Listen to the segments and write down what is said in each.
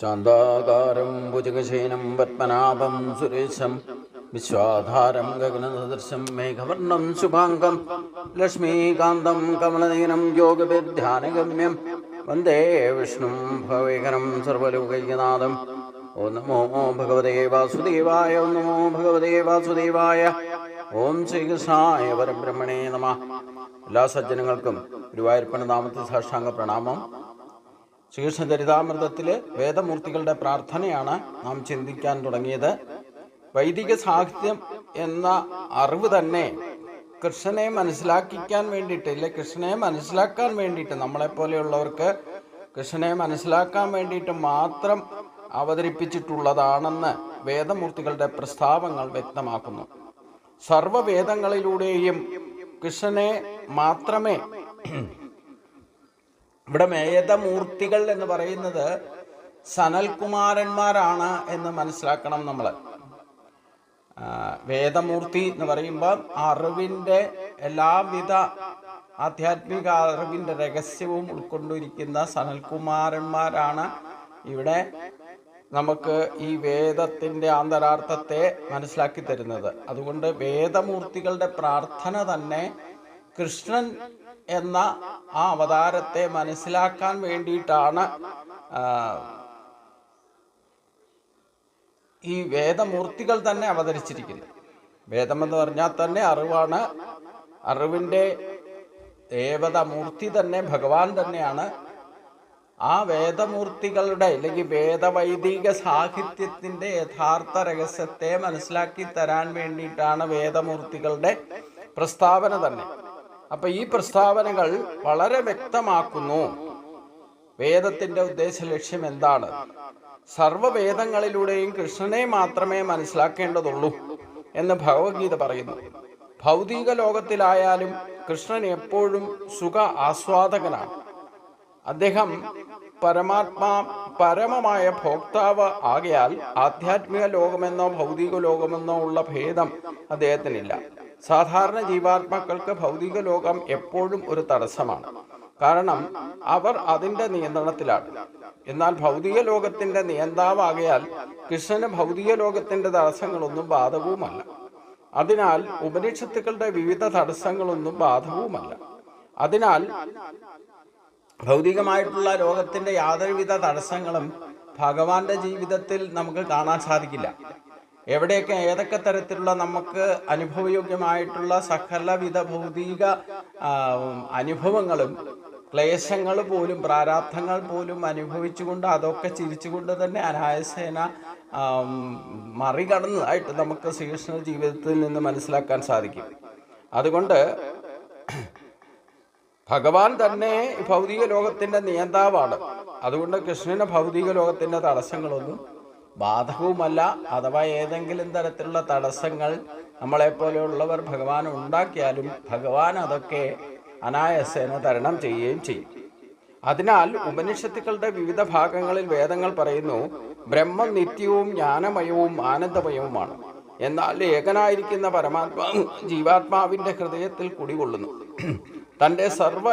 ശാന്താകാരം ഭുജഗശയനം പത്മനാഭം സുരേശം വിശ്വാധാരം ഗഗനസദൃശം മേഘവർണം ശുഭാംഗം ലക്ഷ്മീകാന്തം കമലനയനം യോഗവിധ്യാനഗമ്യം വന്ദേ വിഷ്ണു ഭവേകരം സർവലോകൈകനാഥം ഓം നമോ ഭഗവതേ വാസുദേവായ ഓം നമോ ഭഗവതേ വാസുദേവായ ഓം ശ്രീകൃഷ്ണായ പരബ്രഹ്മണേ നമ എല്ലാ സജ്ജനങ്ങൾക്കും ഗുരുവായൂരപ്പന നാമത്തെ സാഷ്ടാംഗ പ്രണാമം ശ്രീകൃഷ്ണ ചരിതാമൃതത്തിലെ വേദമൂർത്തികളുടെ പ്രാർത്ഥനയാണ് നാം ചിന്തിക്കാൻ തുടങ്ങിയത്. വൈദിക സാഹിത്യം എന്ന അറിവ് തന്നെ കൃഷ്ണനെ മനസ്സിലാക്കിക്കാൻ വേണ്ടിയിട്ട് ഇല്ലെ കൃഷ്ണനെ മനസ്സിലാക്കാൻ വേണ്ടിയിട്ട് നമ്മളെപ്പോലെയുള്ളവർക്ക് കൃഷ്ണനെ മനസ്സിലാക്കാൻ വേണ്ടിയിട്ട് മാത്രം അവതരിപ്പിച്ചിട്ടുള്ളതാണെന്ന് വേദമൂർത്തികളുടെ പ്രസ്താവങ്ങൾ വ്യക്തമാക്കുന്നു. സർവവേദങ്ങളിലൂടെയും കൃഷ്ണനെ മാത്രമേ ഇവിടെ മേയതമൂർത്തികൾ എന്ന് പറയുന്നത് സനൽകുമാരന്മാരാണ് എന്ന് മനസ്സിലാക്കണം നമ്മൾ വേദമൂർത്തി എന്ന് പറയുമ്പോൾ അറിവിന്റെ എല്ലാവിധ ആധ്യാത്മിക അറിവിന്റെ രഹസ്യവും ഉൾക്കൊണ്ടിരിക്കുന്ന സനൽകുമാരന്മാരാണ്. ഇവിടെ നമുക്ക് ഈ വേദത്തിന്റെ ആന്തരാർത്ഥത്തെ മനസ്സിലാക്കി തരുന്നത്. അതുകൊണ്ട് വേദമൂർത്തികളുടെ പ്രാർത്ഥന തന്നെ കൃഷ്ണൻ എന്ന ആ അവതാരത്തെ മനസ്സിലാക്കാൻ വേണ്ടിയിട്ടാണ് ഈ വേദമൂർത്തികൾ തന്നെ അവതരിച്ചിരിക്കുന്നത്. വേദമെന്ന് പറഞ്ഞാൽ തന്നെ അറിവാണ്. അറിവിന്റെ ദേവതമൂർത്തി തന്നെ ഭഗവാൻ തന്നെയാണ്. ആ വേദമൂർത്തികളുടെ അല്ലെങ്കിൽ വേദവൈദിക സാഹിത്യത്തിന്റെ യഥാർത്ഥ രഹസ്യത്തെ മനസ്സിലാക്കി തരാൻ വേണ്ടിയിട്ടാണ് വേദമൂർത്തികളുടെ പ്രസ്താവന തന്നെ. അപ്പൊ ഈ പ്രസ്താവനകൾ വളരെ വ്യക്തമാക്കുന്നു. വേദത്തിന്റെ ഉദ്ദേശ ലക്ഷ്യം എന്താണ്? സർവവേദങ്ങളിലൂടെയും കൃഷ്ണനെ മാത്രമേ മനസ്സിലാക്കേണ്ടതുള്ളൂ എന്ന് ഭഗവത്ഗീത പറയുന്നു. ഭൗതിക ലോകത്തിലായാലും കൃഷ്ണൻ എപ്പോഴും സുഖ ആസ്വാദകനാണ്. അദ്ദേഹം പരമാത്മാ പരമമായ ഭോക്താവ് ആകയാൽ ആധ്യാത്മിക ലോകമെന്നോ ഭൗതിക ലോകമെന്നോ ഉള്ള ഭേദം അദ്ദേഹത്തിനില്ല. സാധാരണ ജീവാത്മാക്കൾക്ക് ഭൗതിക ലോകം എപ്പോഴും ഒരു തടസ്സമാണ്. കാരണം അവർ അതിന്റെ നിയന്ത്രണത്തിലാണ്. എന്നാൽ ഭൗതിക ലോകത്തിന്റെ നിയന്താവാകയാൽ കൃഷ്ണന് ഭൗതിക ലോകത്തിന്റെ തടസ്സങ്ങളൊന്നും ബാധകവുമല്ല. അതിനാൽ ഉപനിഷത്തുക്കളുടെ വിവിധ തടസ്സങ്ങളൊന്നും ബാധകവുമല്ല. അതിനാൽ ഭൗതികമായിട്ടുള്ള ലോകത്തിന്റെ യാതൊരുവിധ തടസ്സങ്ങളും ഭഗവാന്റെ ജീവിതത്തിൽ നമുക്ക് കാണാൻ സാധിക്കില്ല. എവിടെയൊക്കെ ഏതൊക്കെ തരത്തിലുള്ള നമുക്ക് അനുഭവയോഗ്യമായിട്ടുള്ള സകലവിധ ഭൗതിക അനുഭവങ്ങളും ക്ലേശങ്ങൾ പോലും പ്രാരാബ്ധങ്ങൾ പോലും അനുഭവിച്ചുകൊണ്ട് അതൊക്കെ ചിരിച്ചുകൊണ്ട് തന്നെ അനായസേന മറികടന്നതായിട്ട് നമുക്ക് ശ്രീകൃഷ്ണ ജീവിതത്തിൽ നിന്ന് മനസ്സിലാക്കാൻ സാധിക്കും. അതുകൊണ്ട് ഭഗവാൻ തന്നെ ഭൗതിക ലോകത്തിന്റെ നിയന്താവാണ് അതുകൊണ്ട് കൃഷ്ണന് ഭൗതിക ലോകത്തിന്റെ തടസ്സങ്ങളൊന്നും ബാധകവുമല്ല. അഥവാ ഏതെങ്കിലും തരത്തിലുള്ള തടസ്സങ്ങൾ നമ്മളെപ്പോലെയുള്ളവർ ഭഗവാൻ ഉണ്ടാക്കിയാലും ഭഗവാൻ അതൊക്കെ അനായാസേന തരണം ചെയ്യുകയും ചെയ്യും. അതിനാൽ ഉപനിഷത്തുക്കളുടെ വിവിധ ഭാഗങ്ങളിൽ വേദങ്ങൾ പറയുന്നു ബ്രഹ്മം നിത്യവും ജ്ഞാനമയവും ആനന്ദമയവുമാണ്. എന്നാൽ ഏകനായിരിക്കുന്ന പരമാത്മാ ജീവാത്മാവിന്റെ ഹൃദയത്തിൽ കുടികൊള്ളുന്നു. തന്റെ സർവ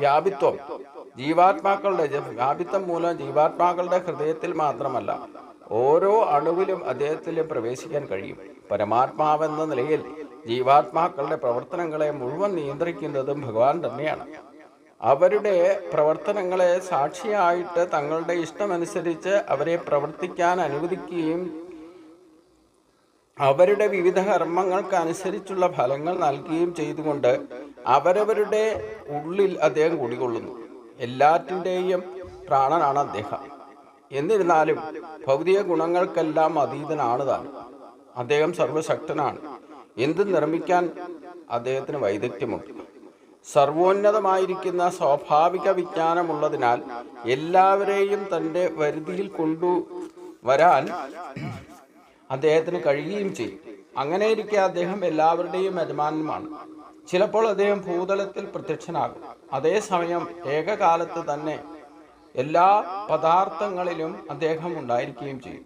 വ്യാപിത്വം ജീവാത്മാക്കളുടെ വ്യാപിത്വം മൂലം ജീവാത്മാക്കളുടെ ഹൃദയത്തിൽ മാത്രമല്ല ഓരോ അണുവിലും അദ്ദേഹത്തിൽ പ്രവേശിക്കാൻ കഴിയും. പരമാത്മാവെന്ന നിലയിൽ ജീവാത്മാക്കളുടെ പ്രവർത്തനങ്ങളെ മുഴുവൻ നിയന്ത്രിക്കുന്നതും ഭഗവാൻ തന്നെയാണ്. അവരുടെ പ്രവർത്തനങ്ങളെ സാക്ഷിയായിട്ട് തങ്ങളുടെ ഇഷ്ടമനുസരിച്ച് അവരെ പ്രവർത്തിക്കാൻ അനുവദിക്കുകയും അവരുടെ വിവിധ കർമ്മങ്ങൾക്ക് അനുസരിച്ചുള്ള ഫലങ്ങൾ നൽകുകയും ചെയ്തുകൊണ്ട് അവരവരുടെ ഉള്ളിൽ അദ്ദേഹം കുടികൊള്ളുന്നു. എല്ലാറ്റിന്റെയും പ്രാണനാണ് അദ്ദേഹം. എന്നിരുന്നാലും ഭൗതിക ഗുണങ്ങൾക്കെല്ലാം അതീതനാണ് താൻ അദ്ദേഹം സർവശക്തനാണ് എന്ത് നിർമ്മിക്കാൻ അദ്ദേഹത്തിന് വൈദഗ്ധ്യമുണ്ട്. സർവോന്നതമായിരിക്കുന്ന സ്വാഭാവിക വിജ്ഞാനമുള്ളതിനാൽ എല്ലാവരെയും തന്റെ വരുതിയിൽ കൊണ്ടു വരാൻ അദ്ദേഹത്തിന് കഴിയുകയും ചെയ്യും. അങ്ങനെയിരിക്കെ അദ്ദേഹം എല്ലാവരുടെയും യജമാനനുമാണ്. ചിലപ്പോൾ അദ്ദേഹം ഭൂതലത്തിൽ പ്രത്യക്ഷനാകും. അതേസമയം ഏകകാലത്ത് തന്നെ എല്ലാ പദാർത്ഥങ്ങളിലും അദ്ദേഹം ഉണ്ടായിരിക്കുകയും ചെയ്യും.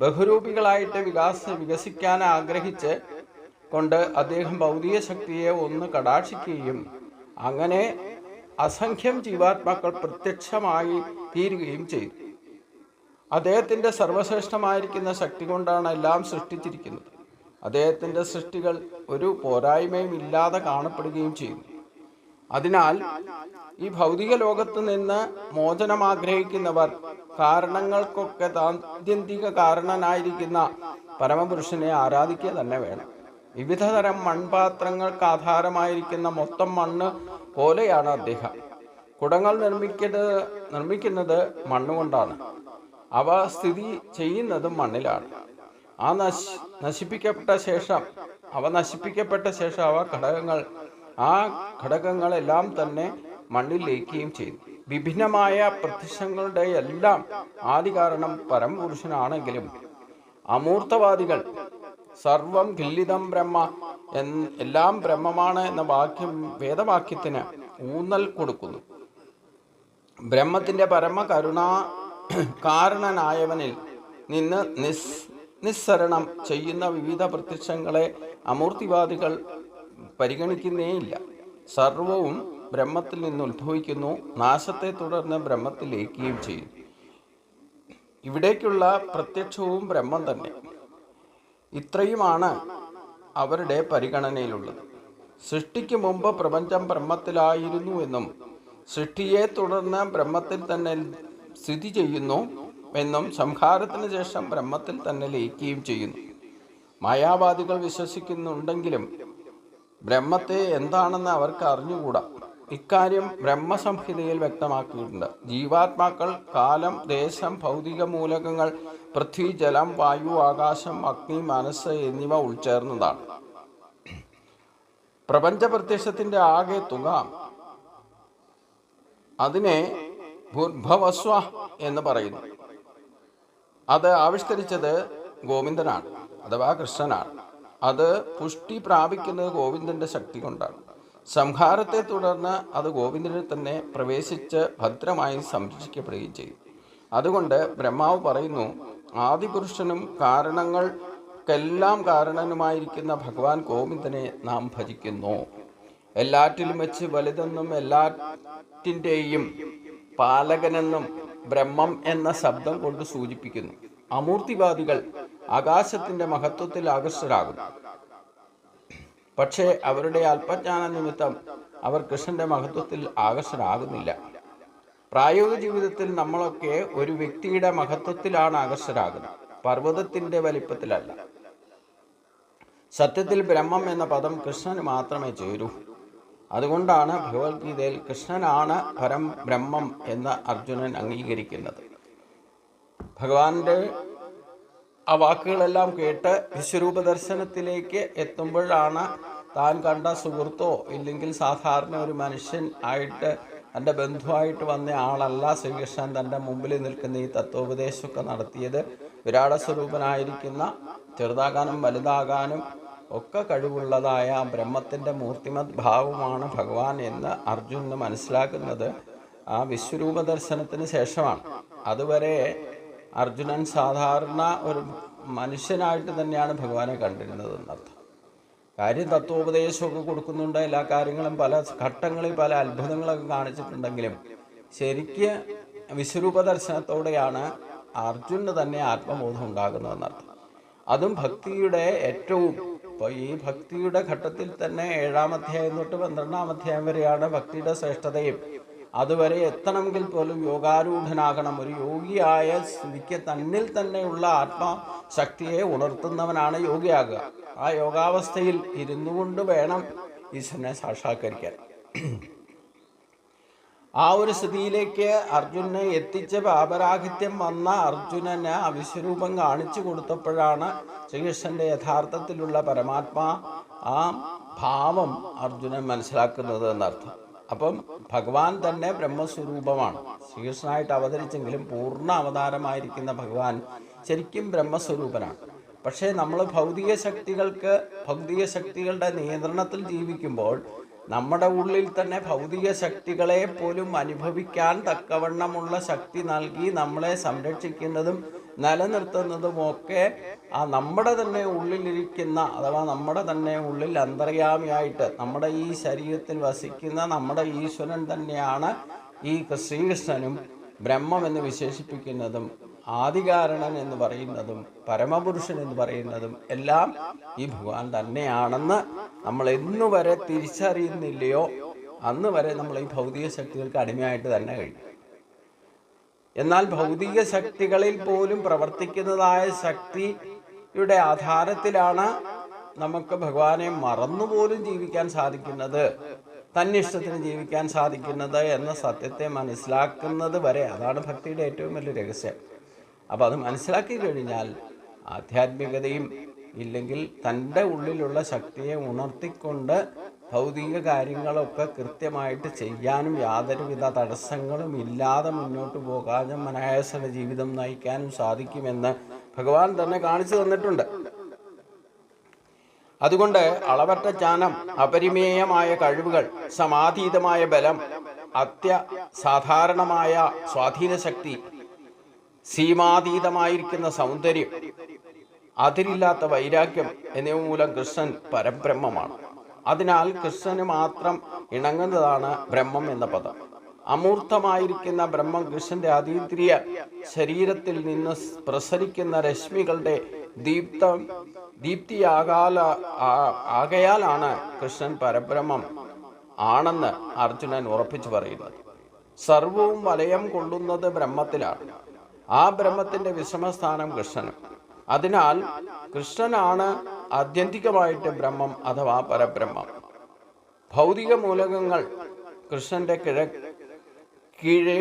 ബഹുരൂപികളായിട്ട് വികാസ വികസിക്കാൻ ആഗ്രഹിച്ച് കൊണ്ട് അദ്ദേഹം ഭൗതിക ശക്തിയെ ഒന്ന് കടാക്ഷിക്കുകയും അങ്ങനെ അസംഖ്യം ജീവാത്മാക്കൾ പ്രത്യക്ഷമായി തീരുകയും ചെയ്തു. അദ്ദേഹത്തിന്റെ സർവശ്രേഷ്ഠമായിരിക്കുന്ന ശക്തി കൊണ്ടാണ് എല്ലാം സൃഷ്ടിച്ചിരിക്കുന്നത്. അദ്ദേഹത്തിന്റെ സൃഷ്ടികൾ ഒരു പോരായ്മയും ഇല്ലാതെ കാണപ്പെടുകയും ചെയ്യുന്നു അതിനാൽ ഈ ഭൗതിക ലോകത്ത് നിന്ന് മോചനം ആഗ്രഹിക്കുന്നവർ കാരണങ്ങൾക്കൊക്കെ ആത്യന്തിക കാരണനായിരിക്കുന്ന പരമപുരുഷനെ ആരാധിക്കുക തന്നെ വേണം. വിവിധ തരം മൺപാത്രങ്ങൾക്ക് ആധാരമായിരിക്കുന്ന മൊത്തം മണ്ണ് പോലെയാണ് അദ്ദേഹം. കുടങ്ങൾ നിർമ്മിക്കുന്നത് നിർമ്മിക്കുന്നത് മണ്ണുകൊണ്ടാണ്. അവ സ്ഥിതി ചെയ്യുന്നതും മണ്ണിലാണ്. ആ നശ് നശിപ്പിക്കപ്പെട്ട ശേഷം അവ നശിപ്പിക്കപ്പെട്ട ശേഷം അവ ഘടകങ്ങൾ ആ ഘടകങ്ങളെല്ലാം തന്നെ മണ്ണിൽ ലയിക്കുകയും ചെയ്തു. വിഭിന്നമായ പ്രത്യക്ഷങ്ങളുടെ എല്ലാം ആദി കാരണം പരമപുരുഷനാണെങ്കിലും അമൂർത്തവാദികൾ സർവം ഖില്ലിതം ബ്രഹ്മ എല്ലാം ബ്രഹ്മമാണ് എന്ന വാക്യം വേദവാക്യത്തിന് ഊന്നൽ കൊടുക്കുന്നു. ബ്രഹ്മത്തിന്റെ പരമ കരുണ കാരണനായവനിൽ നിന്ന് നിസ് നിസ്സരണം ചെയ്യുന്ന വിവിധ പ്രത്യക്ഷങ്ങളെ അമൂർത്തിവാദികൾ പരിഗണിക്കുന്നേയില്ല. സർവവും ബ്രഹ്മത്തിൽ നിന്ന് ഉത്ഭവിക്കുന്നു. നാശത്തെ തുടർന്ന് ബ്രഹ്മത്തിൽ ലയിക്കുകയും ചെയ്യും. ഇവിടേക്കുള്ള പ്രത്യക്ഷവും ബ്രഹ്മം തന്നെ. ഇത്രയുമാണ് അവരുടെ പരിഗണനയിലുള്ളത്. സൃഷ്ടിക്ക് മുമ്പ് പ്രപഞ്ചം ബ്രഹ്മത്തിലായിരുന്നു എന്നും സൃഷ്ടിയെ തുടർന്ന് ബ്രഹ്മത്തിൽ തന്നെ സ്ഥിതി ചെയ്യുന്നു. എന്നും സംഹാരത്തിന് ശേഷം ബ്രഹ്മത്തിൽ തന്നെ ലയിക്കുകയും ചെയ്യുന്നു. മായാവാദികൾ വിശ്വസിക്കുന്നുണ്ടെങ്കിലും ബ്രഹ്മത്തെ എന്താണെന്ന് അവർക്ക് അറിഞ്ഞുകൂടാ. ഇക്കാര്യം ബ്രഹ്മസംഹിതയിൽ വ്യക്തമാക്കിയിട്ടുണ്ട്. ജീവാത്മാക്കൾ കാലം ദേശം ഭൗതിക മൂലകങ്ങൾ പൃഥ്വി ജലം വായു ആകാശം അഗ്നി മനസ്സ് എന്നിവ ഉൾച്ചേർന്നതാണ്. പ്രപഞ്ച പ്രത്യക്ഷത്തിന്റെ ആകെ തുക അതിനെ ഭൂർഭവസ്വ എന്ന് പറയുന്നു. അത് ആവിഷ്കരിച്ചത് ഗോവിന്ദനാണ് അഥവാ കൃഷ്ണനാണ്. അത് പുഷ്ടി പ്രാപിക്കുന്നത് ഗോവിന്ദന്റെ ശക്തി കൊണ്ടാണ്. സംഹാരത്തെ തുടർന്ന് അത് ഗോവിന്ദനിൽ തന്നെ പ്രവേശിച്ച് ഭദ്രമായി സംരക്ഷിക്കപ്പെടുകയും ചെയ്തു അതുകൊണ്ട് ബ്രഹ്മാവ് പറയുന്നു ആദിപുരുഷനും കാരണങ്ങൾക്കെല്ലാം കാരണനുമായിരിക്കുന്ന ഭഗവാൻ ഗോവിന്ദനെ നാം ഭജിക്കുന്നു. എല്ലാറ്റിലും വെച്ച് വലുതെന്നും എല്ലാറ്റിന്റെയും പാലകനെന്നും ബ്രഹ്മം എന്ന ശബ്ദം കൊണ്ട് സൂചിപ്പിക്കുന്നു. അമൂർത്തിവാദികൾ ആകാശത്തിന്റെ മഹത്വത്തിൽ ആകർഷരാകുന്നു പക്ഷേ അവരുടെ അല്പജ്ഞാന നിമിത്തം അവർ കൃഷ്ണന്റെ മഹത്വത്തിൽ ആകർഷരാകുന്നില്ല പ്രായോഗിക ജീവിതത്തിൽ നമ്മളൊക്കെ ഒരു വ്യക്തിയുടെ മഹത്വത്തിലാണ് ആകർഷരാകുന്നത് പർവതത്തിന്റെ വലിപ്പത്തിലല്ല. സത്യത്തിൽ ബ്രഹ്മം എന്ന പദം കൃഷ്ണന് മാത്രമേ ചേരൂ. അതുകൊണ്ടാണ് ഭഗവത്ഗീതയിൽ കൃഷ്ണനാണ് പരം ബ്രഹ്മം എന്ന് അർജുനൻ അംഗീകരിക്കുന്നത്. ഭഗവാന്റെ ആ വാക്കുകളെല്ലാം കേട്ട് വിശ്വരൂപ ദർശനത്തിലേക്ക് എത്തുമ്പോഴാണ് താൻ കണ്ട സുഹൃത്തോ ഇല്ലെങ്കിൽ സാധാരണ ഒരു മനുഷ്യൻ ആയിട്ട് തന്റെ ബന്ധുവായിട്ട് വന്ന ആളല്ല ശ്രീകൃഷ്ണൻ തന്റെ മുമ്പിൽ നിൽക്കുന്ന ഈ തത്വോപദേശമൊക്കെ നടത്തിയത്. വിരാട സ്വരൂപനായിരിക്കുന്ന ചെറുതാകാനും വലുതാകാനും ഒക്കെ കഴിവുള്ളതായ ബ്രഹ്മത്തിന്റെ മൂർത്തിമത് ഭാവമാണ് ഭഗവാൻ എന്ന് അർജുനന് മനസ്സിലാക്കുന്നത് ആ വിശ്വരൂപ ദർശനത്തിന് ശേഷമാണ്. അതുവരെ അർജുനൻ സാധാരണ ഒരു മനുഷ്യനായിട്ട് തന്നെയാണ് ഭഗവാനെ കണ്ടിരുന്നത് എന്നർത്ഥം. കാര്യം തത്വോപദേശമൊക്കെ കൊടുക്കുന്നുണ്ട് എല്ലാ കാര്യങ്ങളും പല ഘട്ടങ്ങളിൽ പല അത്ഭുതങ്ങളൊക്കെ കാണിച്ചിട്ടുണ്ടെങ്കിലും ശരിക്ക് വിശ്വരൂപ ദർശനത്തോടെയാണ് അർജുനന് തന്നെ ആത്മബോധം ഉണ്ടാകുന്നതെന്നർത്ഥം. അതും ഭക്തിയുടെ ഏറ്റവും ഇപ്പോൾ ഈ ഭക്തിയുടെ ഘട്ടത്തിൽ തന്നെ ഏഴാം അധ്യായം തൊട്ട് പന്ത്രണ്ടാം അധ്യായം വരെയാണ് ഭക്തിയുടെ ശ്രേഷ്ഠതയും. അതുവരെ എത്തണമെങ്കിൽ പോലും യോഗാരൂഢനാകണം. ഒരു യോഗിയായ സ്ഥിതിക്ക് തന്നിൽ തന്നെയുള്ള ആത്മശക്തിയെ ഉണർത്തുന്നവനാണ് യോഗിയാകുക. ആ യോഗാവസ്ഥയിൽ ഇരുന്നു കൊണ്ട് വേണം ഈശ്വരനെ സാക്ഷാത്കരിക്കാൻ. ആ ഒരു സ്ഥിതിയിലേക്ക് അർജുനെ എത്തിച്ച പാപരാഹിത്യം വന്ന അർജുനന് ആ വിശ്വരൂപം കാണിച്ചു കൊടുത്തപ്പോഴാണ് ശ്രീകൃഷ്ണന്റെ യഥാർത്ഥത്തിലുള്ള പരമാത്മാ ആ ഭാവം അർജുനൻ മനസ്സിലാക്കുന്നത് എന്നർത്ഥം. അപ്പം ഭഗവാൻ തന്നെ ബ്രഹ്മസ്വരൂപമാണ്. ശ്രീകൃഷ്ണനായിട്ട് അവതരിച്ചെങ്കിലും പൂർണ അവതാരമായിരിക്കുന്ന ഭഗവാൻ ശരിക്കും ബ്രഹ്മസ്വരൂപനാണ്. പക്ഷേ നമ്മൾ ഭൗതിക ശക്തികൾക്ക് ഭൗതിക ശക്തികളുടെ നിയന്ത്രണത്തിൽ ജീവിക്കുമ്പോൾ നമ്മുടെ ഉള്ളിൽ തന്നെ ഭൗതിക ശക്തികളെ പോലും അനുഭവിക്കാൻ തക്കവണ്ണമുള്ള ശക്തി നൽകി നമ്മളെ സംരക്ഷിക്കുന്നതും നിലനിർത്തുന്നതുമൊക്കെ ആ നമ്മുടെ തന്നെ ഉള്ളിലിരിക്കുന്ന അഥവാ നമ്മുടെ തന്നെ ഉള്ളിൽ അന്തർയാമിയായിട്ട് നമ്മുടെ ഈ ശരീരത്തിൽ വസിക്കുന്ന നമ്മുടെ ഈശ്വരൻ തന്നെയാണ് ഈ ശ്രീകൃഷ്ണനും ബ്രഹ്മം എന്ന് വിശേഷിപ്പിക്കുന്നതും ആദികാരണൻ എന്ന് പറയുന്നതും പരമപുരുഷൻ എന്ന് പറയുന്നതും എല്ലാം ഈ ഭഗവാൻ തന്നെയാണെന്ന് നമ്മൾ എന്നുവരെ തിരിച്ചറിയുന്നില്ലയോ? അന്ന് വരെ നമ്മൾ ഈ ഭൗതിക ശക്തികൾക്ക് അടിമയായിട്ട് തന്നെ കഴിഞ്ഞു. എന്നാൽ ഭൗതിക ശക്തികളിൽ പോലും പ്രവർത്തിക്കുന്നതായ ശക്തിയുടെ ആധാരത്തിലാണ് നമുക്ക് ഭഗവാനെ മറന്നുപോലും ജീവിക്കാൻ സാധിക്കുന്നത് തന്നിഷ്ടത്തിന് ജീവിക്കാൻ സാധിക്കുന്നത് എന്ന സത്യത്തെ മനസ്സിലാക്കുന്നത് വരെ. അതാണ് ഭക്തിയുടെ ഏറ്റവും വലിയ രഹസ്യം. അപ്പം അത് മനസ്സിലാക്കി കഴിഞ്ഞാൽ ആധ്യാത്മികതയും ഇല്ലെങ്കിൽ തന്റെ ഉള്ളിലുള്ള ശക്തിയെ ഉണർത്തിക്കൊണ്ട് ഭൗതിക കാര്യങ്ങളൊക്കെ കൃത്യമായിട്ട് ചെയ്യാനും യാതൊരുവിധ തടസ്സങ്ങളും ഇല്ലാതെ മുന്നോട്ട് പോകാനും അനായാസന ജീവിതം നയിക്കാനും സാധിക്കുമെന്ന് ഭഗവാൻ തന്നെ കാണിച്ചു തന്നിട്ടുണ്ട്. അതുകൊണ്ട് അളവറ്റ ജ്ഞാനം അപരിമേയമായ കഴിവുകൾ സമാധീതമായ ബലം അത്യസാധാരണമായ സ്വാധീനശക്തി സ്വാധീന ശക്തി സീമാതീതമായിരിക്കുന്ന സൗന്ദര്യം അതിരില്ലാത്ത വൈരാഗ്യം എന്നിവ മൂലം കൃഷ്ണൻ പരബ്രഹ്മമാണ്. അതിനാൽ കൃഷ്ണന് മാത്രം ഇണങ്ങുന്നതാണ് ബ്രഹ്മം എന്ന പദം. അമൂർത്തമായിരിക്കുന്ന ബ്രഹ്മം കൃഷ്ണന്റെ അതീന്ദ്രിയ ശരീരത്തിൽ നിന്ന് പ്രസരിക്കുന്ന രശ്മികളുടെ ദീപ്ത ദീപ്തിയാകാല ആകയാലാണ് കൃഷ്ണൻ പരബ്രഹ്മം ആണെന്ന് അർജുനൻ ഉറപ്പിച്ചു പറയുന്നത്. സർവവും വലയം കൊള്ളുന്നത് ബ്രഹ്മത്തിലാണ്. ആ ബ്രഹ്മത്തിന്റെ വിശ്രമസ്ഥാനം കൃഷ്ണനും അതിനാൽ കൃഷ്ണനാണ് ആത്യന്തികമായിട്ട് ബ്രഹ്മം അഥവാ പരബ്രഹ്മം. ഭൗതിക മൂലകങ്ങൾ കൃഷ്ണന്റെ കിഴ കീഴേ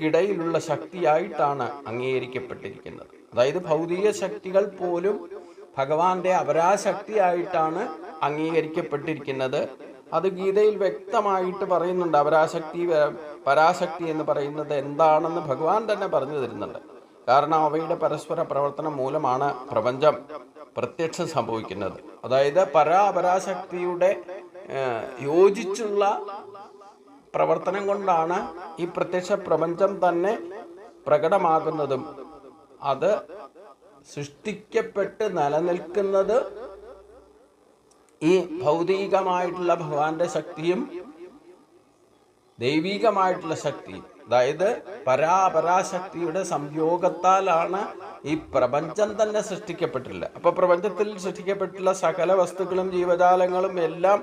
കിടയിലുള്ള ശക്തിയായിട്ടാണ് അംഗീകരിക്കപ്പെട്ടിരിക്കുന്നത്. അതായത് ഭൗതിക ശക്തികൾ പോലും ഭഗവാന്റെ അപരാശക്തിയായിട്ടാണ് അംഗീകരിക്കപ്പെട്ടിരിക്കുന്നത്. അത് ഗീതയിൽ വ്യക്തമായിട്ട് പറയുന്നുണ്ട്. അപരാശക്തി പരാശക്തി എന്ന് പറയുന്നത് എന്താണെന്ന് ഭഗവാൻ തന്നെ പറഞ്ഞു തരുന്നുണ്ട്. കാരണം അവയുടെ പരസ്പര പ്രവർത്തനം മൂലമാണ് പ്രപഞ്ചം പ്രത്യക്ഷം സംഭവിക്കുന്നത്. അതായത് പരാപരാശക്തിയുടെ യോജിച്ചുള്ള പ്രവർത്തനം കൊണ്ടാണ് ഈ പ്രത്യക്ഷ പ്രപഞ്ചം തന്നെ പ്രകടമാകുന്നതും. അത് സൃഷ്ടിക്കപ്പെട്ട് നിലനിൽക്കുന്നത് ഈ ഭൗതികമായിട്ടുള്ള ഭഗവാന്റെ ശക്തിയും ദൈവികമായിട്ടുള്ള ശക്തി അതായത് പരാപരാശക്തിയുടെ സംയോഗത്താലാണ് ഈ പ്രപഞ്ചം തന്നെ സൃഷ്ടിക്കപ്പെട്ടില്ല അപ്പൊ പ്രപഞ്ചത്തിൽ സൃഷ്ടിക്കപ്പെട്ടുള്ള സകല വസ്തുക്കളും ജീവജാലങ്ങളും എല്ലാം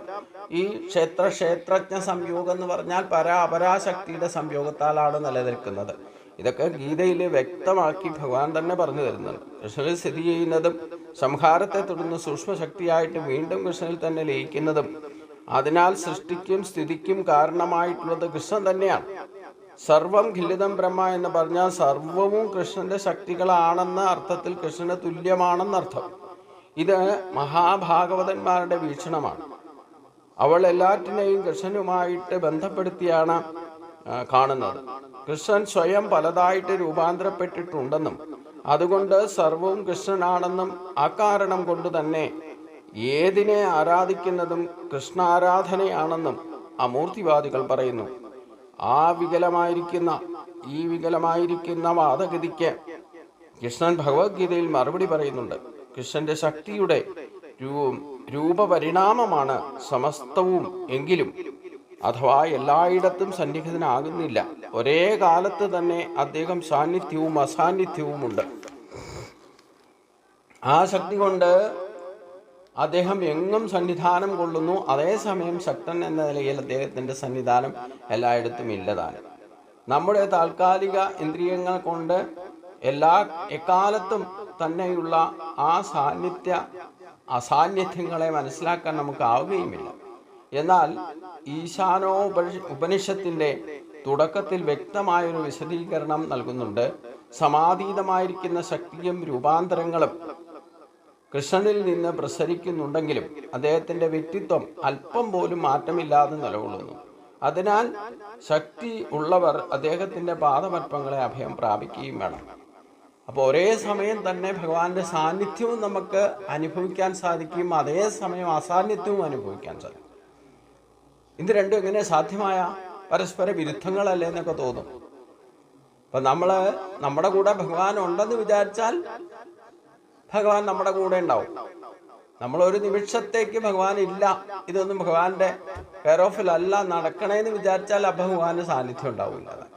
ഈ ക്ഷേത്ര ക്ഷേത്രജ്ഞ സംയോഗം എന്ന് പറഞ്ഞാൽ പരാപരാശക്തിയുടെ സംയോഗത്താലാണ് നിലനിൽക്കുന്നത്. ഇതൊക്കെ ഗീതയിൽ വ്യക്തമാക്കി ഭഗവാൻ തന്നെ പറഞ്ഞു തരുന്നുണ്ട്. കൃഷ്ണനിൽ സ്ഥിതി ചെയ്യുന്നതും സംഹാരത്തെ തുടർന്ന് സൂക്ഷ്മശക്തിയായിട്ട് വീണ്ടും കൃഷ്ണനിൽ തന്നെ ലയിക്കുന്നതും അതിനാൽ സൃഷ്ടിക്കും സ്ഥിതിക്കും കാരണമായിട്ടുള്ളത് കൃഷ്ണൻ തന്നെയാണ്. സർവം ഖില്ലിതം ബ്രഹ്മ എന്ന് പറഞ്ഞാൽ സർവവും കൃഷ്ണന്റെ ശക്തികളാണെന്ന അർത്ഥത്തിൽ കൃഷ്ണന് തുല്യമാണെന്നർത്ഥം. ഇത് മഹാഭാഗവതന്മാരുടെ വീക്ഷണമാണ്. അവൾ എല്ലാറ്റിനെയും കൃഷ്ണനുമായിട്ട് ബന്ധപ്പെടുത്തിയാണ് കാണുന്നത്. കൃഷ്ണൻ സ്വയം പലതായിട്ട് രൂപാന്തരപ്പെട്ടിട്ടുണ്ടെന്നും അതുകൊണ്ട് സർവവും കൃഷ്ണനാണെന്നും ആ കാരണം കൊണ്ട് തന്നെ ഏതിനെ ആരാധിക്കുന്നതും കൃഷ്ണാരാധനയാണെന്നും അമൂർത്തിവാദികൾ പറയുന്നു. ആ വികലമായിരിക്കുന്ന ഈ വികലമായിരിക്കുന്ന വാദഗതിക്ക് കൃഷ്ണൻ ഭഗവത്ഗീതയിൽ മറുപടി പറയുന്നുണ്ട്. കൃഷ്ണന്റെ ശക്തിയുടെ രൂപപരിണാമമാണ് സമസ്തവും എങ്കിലും. അഥവാ എല്ലായിടത്തും സന്നിഹിതനാകുന്നില്ല. ഒരേ കാലത്ത് തന്നെ അദ്ദേഹം സാന്നിധ്യവും അസാന്നിധ്യവും ഉണ്ട് ആ ശക്തി കൊണ്ട് അദ്ദേഹം എങ്ങും സന്നിധാനം കൊള്ളുന്നു. അതേസമയം ശക്തൻ എന്ന നിലയിൽ അദ്ദേഹത്തിന്റെ സന്നിധാനം എല്ലായിടത്തും ഇല്ലതാണ്. നമ്മുടെ താൽക്കാലിക ഇന്ദ്രിയങ്ങൾ കൊണ്ട് എല്ലാ എക്കാലത്തും തന്നെയുള്ള ആ സാന്നിധ്യ അസാന്നിധ്യങ്ങളെ മനസ്സിലാക്കാൻ നമുക്ക് ആവുകയുമില്ല. എന്നാൽ ഈശാനോ ഉപനിഷത്തിന്റെ തുടക്കത്തിൽ വ്യക്തമായൊരു വിശദീകരണം നൽകുന്നുണ്ട്. സമാതീതമായിരിക്കുന്ന ശക്തിയും രൂപാന്തരങ്ങളും കൃഷ്ണനിൽ നിന്ന് പ്രസരിക്കുന്നുണ്ടെങ്കിലും അദ്ദേഹത്തിന്റെ വ്യക്തിത്വം അല്പം പോലും മാറ്റമില്ലാതെ നിലകൊള്ളുന്നു. അതിനാൽ ശക്തി ഉള്ളവർ അദ്ദേഹത്തിന്റെ പാദപത്മങ്ങളെ അഭയം പ്രാപിക്കുകയും വേണം. അപ്പോൾ ഒരേ സമയം തന്നെ ഭഗവാന്റെ സാന്നിധ്യവും നമുക്ക് അനുഭവിക്കാൻ സാധിക്കും അതേ സമയം അസാന്നിധ്യവും അനുഭവിക്കാൻ സാധിക്കും. ഇത് രണ്ടും എങ്ങനെ സാധ്യമായ പരസ്പര വിരുദ്ധങ്ങളല്ലേ എന്നൊക്കെ തോന്നും. അപ്പൊ നമ്മൾ നമ്മുടെ കൂടെ ഭഗവാൻ ഉണ്ടെന്ന് വിചാരിച്ചാൽ ഭഗവാൻ നമ്മുടെ കൂടെ ഉണ്ടാവും. നമ്മൾ ഒരു നിമിഷത്തേക്ക് ഭഗവാൻ ഇല്ല. ഇതൊന്നും ഭഗവാന്റെ കെയർ ഓഫിലല്ല നടക്കണേന്ന് വിചാരിച്ചാൽ ആ ഭഗവാന്റെ സാന്നിധ്യം ഉണ്ടാവില്ല.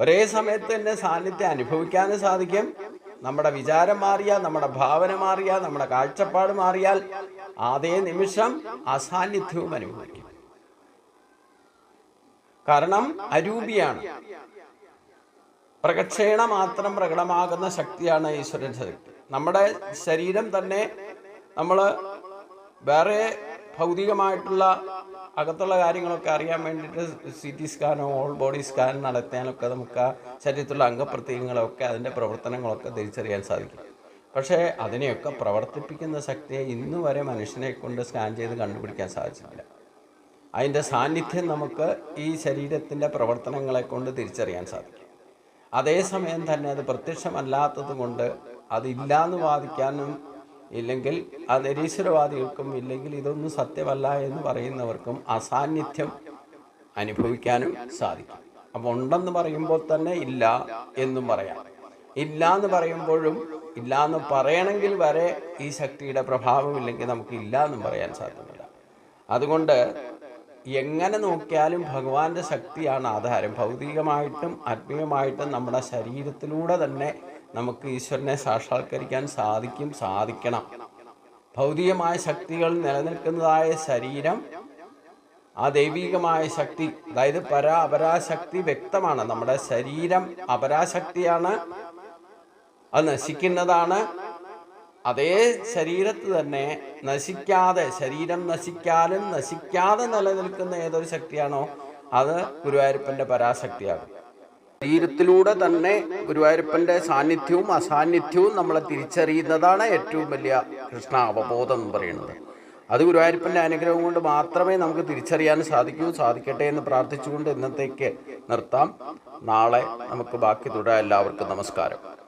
ഒരേ സമയത്ത് തന്നെ സാന്നിധ്യം അനുഭവിക്കാനും സാധിക്കും. നമ്മുടെ വിചാരം മാറിയാൽ നമ്മുടെ ഭാവന മാറിയാൽ നമ്മുടെ കാഴ്ചപ്പാട് മാറിയാൽ അതേ നിമിഷം അസാന്നിധ്യവും അനുഭവിക്കും. കാരണം അരൂപിയാണ്. പ്രകക്ഷേണ മാത്രം പ്രകടമാകുന്ന ശക്തിയാണ് ഈശ്വരൻ ശക്തി. നമ്മുടെ ശരീരം തന്നെ നമ്മൾ വേറെ ഭൗതികമായിട്ടുള്ള അകത്തുള്ള കാര്യങ്ങളൊക്കെ അറിയാൻ വേണ്ടിയിട്ട് സി ടി സ്കാനോ ഓൾ ബോഡി സ്കാൻ നടത്താനൊക്കെ നമുക്ക് ആ ശരീരത്തിലുള്ള അംഗപ്രത്യങ്ങളൊക്കെ അതിന്റെ പ്രവർത്തനങ്ങളൊക്കെ തിരിച്ചറിയാൻ സാധിക്കും. പക്ഷേ അതിനെയൊക്കെ പ്രവർത്തിപ്പിക്കുന്ന ശക്തിയെ ഇന്നു വരെ മനുഷ്യനെ കൊണ്ട് സ്കാൻ ചെയ്ത് കണ്ടുപിടിക്കാൻ സാധിച്ചിട്ടില്ല. അതിന്റെ സാന്നിധ്യം നമുക്ക് ഈ ശരീരത്തിന്റെ പ്രവർത്തനങ്ങളെ കൊണ്ട് തിരിച്ചറിയാൻ സാധിക്കും. അതേസമയം തന്നെ അത് പ്രത്യക്ഷമല്ലാത്തത് കൊണ്ട് അതില്ലാന്ന് വാദിക്കാനും ഇല്ലെങ്കിൽ ആ നിരീശ്വരവാദികൾക്കും ഇല്ലെങ്കിൽ ഇതൊന്നും സത്യമല്ല എന്ന് പറയുന്നവർക്കും അസാന്നിധ്യം അനുഭവിക്കാനും സാധിക്കും. അപ്പോൾ ഉണ്ടെന്ന് പറയുമ്പോൾ തന്നെ ഇല്ല എന്നും പറയാം. ഇല്ല എന്ന് പറയുമ്പോഴും ഇല്ല എന്ന് പറയണമെങ്കിൽ വരെ ഈ ശക്തിയുടെ പ്രഭാവം ഇല്ലെങ്കിൽ നമുക്ക് ഇല്ല എന്നും പറയാൻ സാധ്യമല്ല. അതുകൊണ്ട് എങ്ങനെ നോക്കിയാലും ഭഗവാന്റെ ശക്തിയാണ് ആധാരം. ഭൗതികമായിട്ടും ആത്മീയമായിട്ടും നമ്മുടെ ശരീരത്തിലൂടെ തന്നെ നമുക്ക് ഈശ്വരനെ സാക്ഷാത്കരിക്കാൻ സാധിക്കും സാധിക്കണം. ഭൗതികമായ ശക്തികൾ നിലനിൽക്കുന്നതായ ശരീരം ആ ദൈവികമായ ശക്തി അതായത് പരാ അപരാശക്തി വ്യക്തമാണ്. നമ്മുടെ ശരീരം അപരാശക്തിയാണ്. അത് നശിക്കുന്നതാണ്. അതേ ശരീരത്ത് തന്നെ നശിക്കാതെ ശരീരം നശിക്കാനും നശിക്കാതെ നിലനിൽക്കുന്ന ഏതൊരു ശക്തിയാണോ അത് ഗുരുവായൂരപ്പന്റെ പരാശക്തിയാകും. ശരീരത്തിലൂടെ തന്നെ ഗുരുവായൂരപ്പന്റെ സാന്നിധ്യവും അസാന്നിധ്യവും നമ്മളെ തിരിച്ചറിയുന്നതാണ് ഏറ്റവും വലിയ കൃഷ്ണ അവബോധം എന്ന് പറയുന്നത്. അത് ഗുരുവായൂരപ്പന്റെ അനുഗ്രഹം കൊണ്ട് മാത്രമേ നമുക്ക് തിരിച്ചറിയാൻ സാധിക്കൂ. സാധിക്കട്ടെ എന്ന് പ്രാർത്ഥിച്ചുകൊണ്ട് ഇന്നത്തേക്ക് നിർത്താം. നാളെ നമുക്ക് ബാക്കി തുടരാം. എല്ലാവർക്കും നമസ്കാരം.